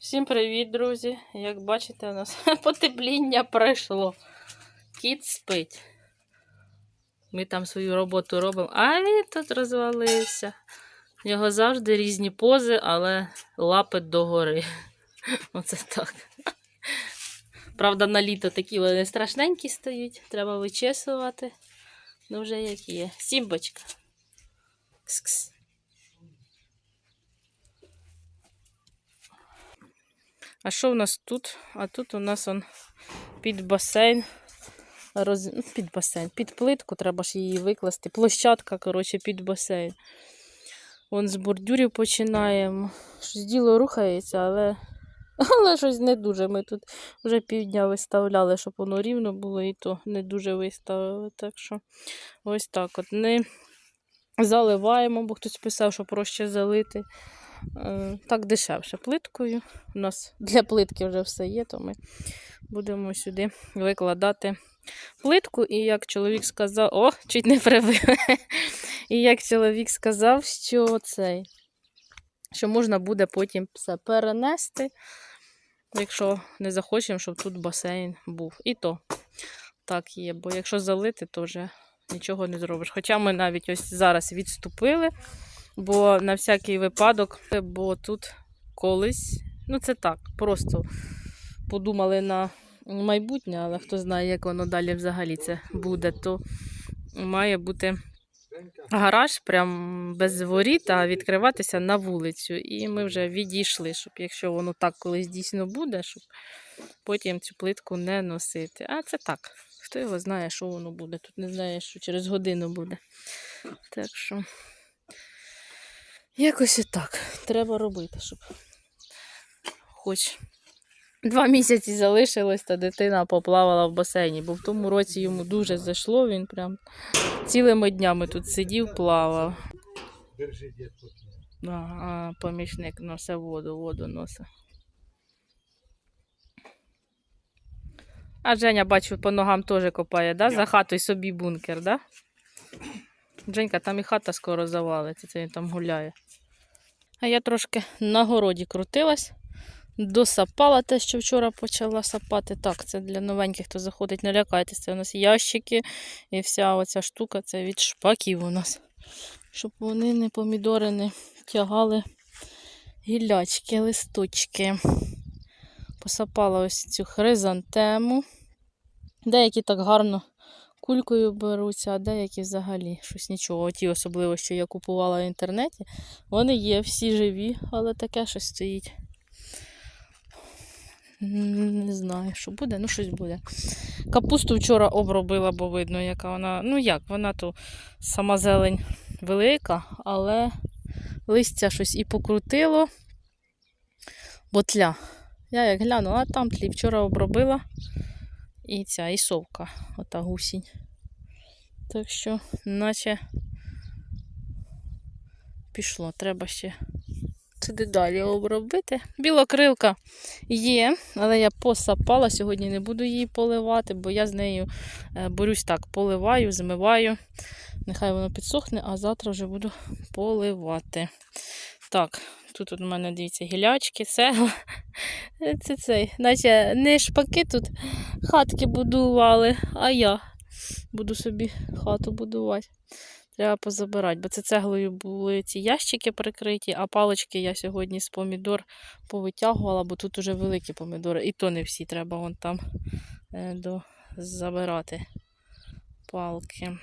Всім привіт, друзі! Як бачите, у нас потепління пройшло. Кіт спить. Ми там свою роботу робимо, а він тут розвалився. У нього завжди різні пози, але лапи догори. Оце так. Правда, на літо такі вони страшненькі стають, треба вичесувати. Ну, вже як є. Сімбочка. Кс-кс. А що в нас тут? А тут у нас он під басейн. Роз... ну, Під басейн, під плитку, треба ж її викласти. Площадка, коротше, під басейн. Вон з бордюрів починаємо. Щось діло рухається, але... але щось не дуже. Ми тут вже півдня виставляли, щоб воно рівно було, і то не дуже виставили. Так що ось так от. Не заливаємо, бо хтось писав, що проще залити. Е, Так дешевше плиткою. У нас для плитки вже все є, то ми будемо сюди викладати плитку. І як чоловік сказав, о, чуть не прибив. І як чоловік сказав, що цей, що можна буде потім все перенести, якщо не захочемо, щоб тут басейн був. І то так є, бо якщо залити, то вже нічого не зробиш. Хоча ми навіть ось зараз відступили бо на всякий випадок, бо тут колись, ну це так, просто подумали на майбутнє, але хто знає, як воно далі взагалі це буде, то має бути гараж прям без воріт, а відкриватися на вулицю. І ми вже відійшли, щоб якщо воно так колись дійсно буде, щоб потім цю плитку не носити. А це так. Хто його знає, що воно буде. Тут не знає, що через годину буде. Так що. Якось і так. Треба робити, щоб хоч два місяці залишилось, та дитина поплавала в басейні, бо в тому році йому дуже зайшло, він прям цілими днями тут сидів, плавав. Держи, дід, а помічник носить воду, воду носить. А Женя, бачу, по ногам теж копає, да? За хатою собі бункер, да? Женька, там і хата скоро завалиться, це він там гуляє. А я трошки на городі крутилась, досапала те, що вчора почала сапати. Так, це для новеньких, хто заходить, не лякайтеся. У нас ящики і вся оця штука це від шпаків у нас. Щоб вони не помідори не тягали гілячки, листочки. Посапала ось цю хризантему. Деякі так гарно кулькою беруться, а деякі взагалі щось нічого. Ті, особливо, що я купувала в інтернеті, вони є всі живі, але таке щось стоїть. Не знаю, що буде, ну щось буде. Капусту вчора обробила, бо видно, яка вона. Ну як, вона то сама зелень велика, але листя щось і покрутило, бо тля. Я як глянула, а там тлі вчора обробила. І ця, і совка, ота гусінь. Так що, наче пішло, треба ще туди далі обробити. Білокрилка є, але я посапала. Сьогодні не буду її поливати, бо я з нею е, борюсь так, поливаю, змиваю. Нехай воно підсохне, а завтра вже буду поливати. Так, тут у мене дивіться гілячки, цегла. Це цей, наче не шпаки тут хатки будували, а я буду собі хату будувати. Треба позабирати, бо це цеглою були ці ящики прикриті, а палички я сьогодні з помідор повитягувала, бо тут уже великі помідори. І то не всі треба вон там е, до, забирати палки.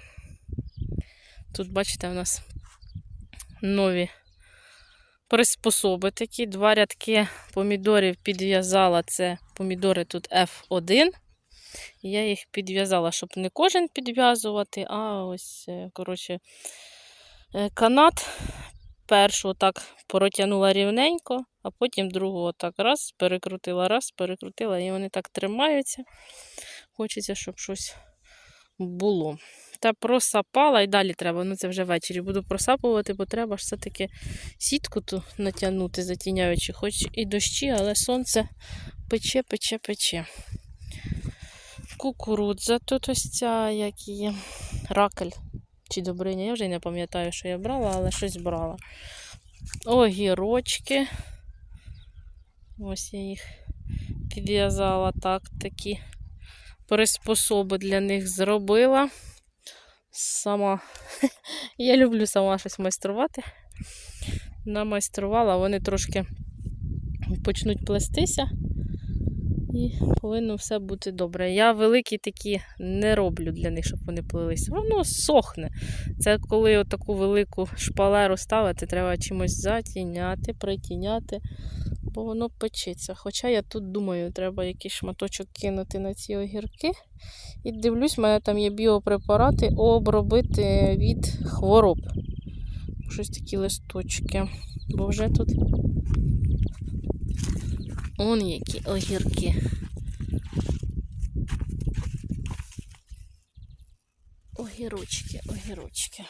Тут, бачите, у нас нові приспособи такі. Два рядки помідорів підв'язала. Це помідори тут F1. Я їх підв'язала, щоб не кожен підв'язувати, а ось, е, коротше, е, канат. Першу так протягнула рівненько, а потім другу так раз, перекрутила, раз, перекрутила, і вони так тримаються. Хочеться, щоб щось було. Та просапала і далі треба. Ну це вже ввечері буду просапувати, бо треба ж все-таки сітку ту натягнути, затіняючи, хоч і дощі, але сонце пече, пече, пече. Кукурудза тут ось ця, як її, ракель чи добриня. Я вже не пам'ятаю, що я брала, але щось брала. Огірочки. Ось я їх підв'язала так, такі приспособи для них зробила. Сама. Я люблю сама щось майструвати. Намайструвала, вони трошки почнуть плестися. І повинно все бути добре. Я великі такі не роблю для них, щоб вони плилися. Воно сохне. Це коли таку велику шпалеру ставити, треба чимось затіняти, притіняти, бо воно печеться. Хоча я тут думаю, треба якийсь шматочок кинути на ці огірки. І дивлюсь, в мене там є біопрепарати обробити від хвороб. Щось такі листочки. Бо вже тут Он які огірки. Огірочки, огірочки.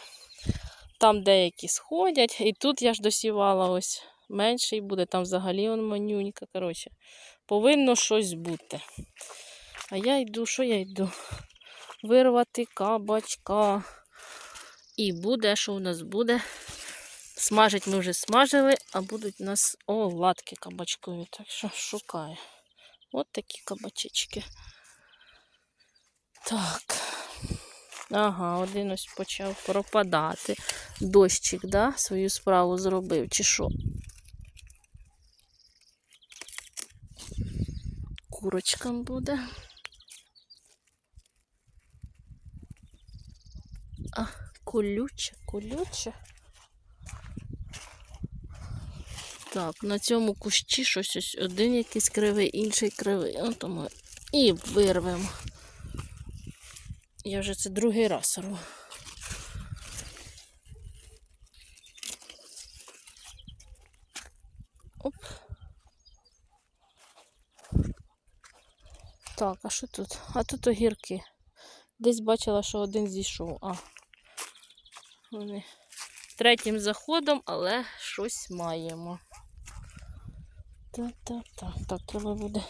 Там деякі сходять, і тут я ж досівала ось менший буде, там взагалі он манюнька. Коротше, повинно щось бути. А я йду, що я йду? Вирвати кабачка. І буде, що у нас буде? Смажить ми вже смажили, а будуть у нас оладки кабачкові. Так що шукаю. От такі кабачечки. Так. Ага, один ось почав пропадати. Дощик, да, свою справу зробив, чи що? Курочкам буде. А, колюче, колюче. Так, на цьому кущі щось ось один якийсь кривий, інший кривий. От ми і вирвемо. Я вже це другий раз рву. Оп. Так, а що тут? А тут огірки. Десь бачила, що один зійшов. А. Вони третім заходом, але щось маємо. Та-та-та. Так, треба буде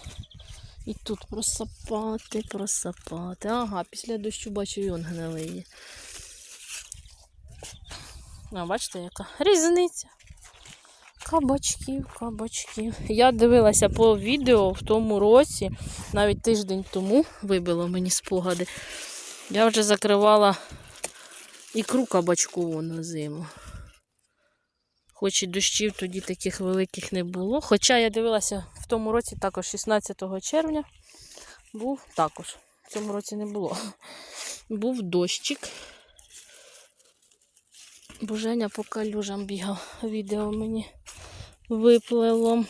і тут просапати, просапати. Ага, після дощу бачу, і он гнилий. А, бачите, яка різниця. Кабачків, кабачків. Я дивилася по відео в тому році, навіть тиждень тому вибило мені спогади. Я вже закривала ікру кабачкову на зиму. Хоч і дощів тоді таких великих не було. Хоча я дивилася в тому році також 16 червня був також. В цьому році не було. Був дощик. Боженя по калюжам бігав. Відео мені виплило.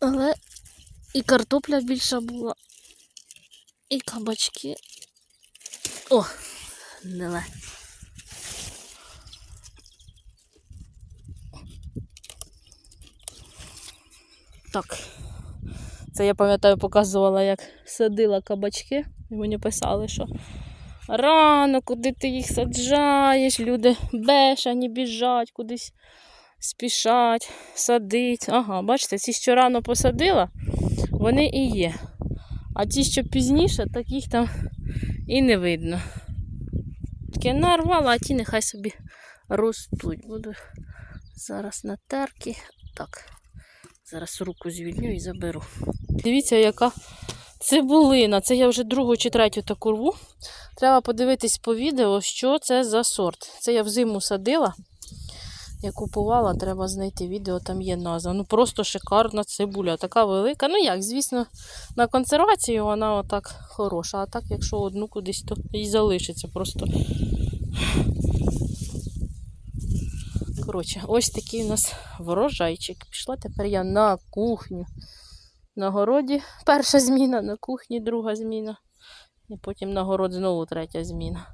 Але і картопля більша була, і кабачки. О, гниле. Так. Це я пам'ятаю, показувала, як садила кабачки. І мені писали, що рано, куди ти їх саджаєш, люди бешані біжать, кудись спішать, садить. Ага, бачите, ці, що рано посадила, вони і є. А ті, що пізніше, так їх там і не видно. Таке нарвала, а ті нехай собі ростуть. Буду зараз на терки. Так. Зараз руку звільню і заберу. Дивіться, яка цибулина. Це я вже другу чи третю таку рву. Треба подивитись по відео, що це за сорт. Це я взиму садила. Я купувала, треба знайти відео, там є назва. Ну просто шикарна цибуля, така велика. Ну як, звісно, на консервацію вона отак хороша. А так, якщо одну кудись, то і залишиться просто. Коротше, ось такий у нас врожайчик. Пішла тепер я на кухню. На городі перша зміна, на кухні друга зміна. І потім на город знову третя зміна.